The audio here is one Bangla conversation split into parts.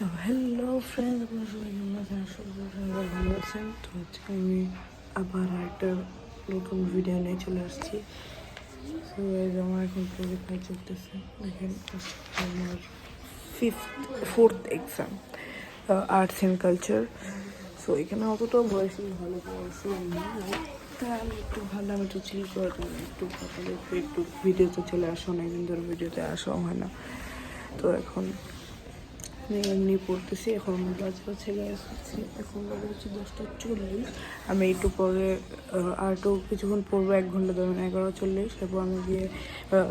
তো হ্যালো ফ্রেন্ড আপনারা সবাই কেমন আছেন? সবাই ভালো আছেন। তো হচ্ছে আমি আবার একটা নতুন ভিডিও নিয়ে চলে আসছি। তো আমার এখন পরীক্ষা চলতেছে। দেখেন, আমার fifth fourth exam arts and culture so এখানে অতটাও বয়সী ভালো নেই। তা আমি একটু ভালো একটু চিল করার জন্য একটু সকালে একটু ভিডিওতে চলে আসা, অনেকদিন ধরে ভিডিওতে আসা হয় না। তো এখন এমনি পড়তেছি, এখন বাজে হচ্ছে এখন হচ্ছে দশটা চল্লিশ। আমি একটু পরে আর একটু কিছুক্ষণ পড়ব, এক ঘণ্টা ধরুন এগারো চল্লিশ। এরপর আমি গিয়ে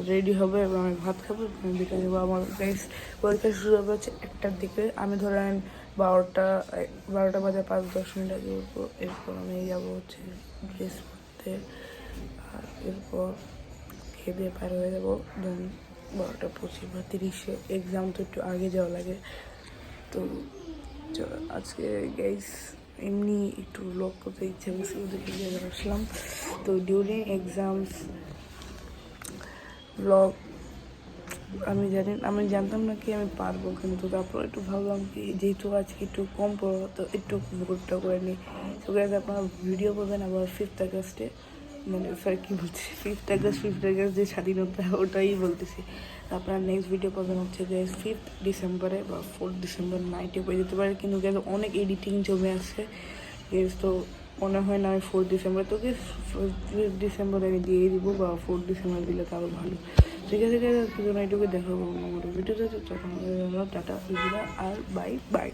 রেডি হবে এবং আমি ভাত খাব বিকালে যাব। আমার গ্যাস পরীক্ষা শুরু হবে হচ্ছে একটার দিকে। আমি ধরেন বারোটা বারোটা বাজে পাঁচ দশ মিনিট আগে উঠবো। এরপর আমি যাব হচ্ছে ড্রেস পরতে। আর এরপর খেয়ে দিয়ে পার হয়ে যাব। দেন বারোটা পঁচিশ বা তিরিশে এক্সাম তো একটু আগে যাওয়া লাগে। তো আজকে গাইস এমনি একটু ব্লগ করতে ইচ্ছে করছে ওদেরকে গিয়ে আসলাম তো ডিউরিং এক্সামস ব্লগ আমি জানি, আমি জানতাম না কি আমি পারব কিন্তু তারপর একটু ভাবলাম কি, যেহেতু আজকে একটু কম পড়ব তো একটু ভোটটা করে নিই। তো আপনারা ভিডিও পাবেন আবার ফিফথ আগস্টে। মানে সরি কী বলছি ফিফথ আগস্ট ফিফথ আগস্ট যে স্বাধীনতা, ওটাই বলতেছি। আপনারা নেক্সট ভিডিও পাবেন হচ্ছে যে ফিফথ ডিসেম্বরে বা ফোর্থ ডিসেম্বর নাইটে পেয়ে যেতে পারে, কিন্তু গেছে অনেক এডিটিং জমে আছে। গেস তো মনে হয় না আমি ফোর্থ ডিসেম্বর তো গেস ফিফথ ডিসেম্বরে আমি দিয়ে দিব বা ফোর্থ ডিসেম্বর দিলে তো আরও ভালো ঠিক আছে ঠিক আছে এইটুকু দেখাবো আমার ভিডিওতে তখন টাটা আর বাই বাই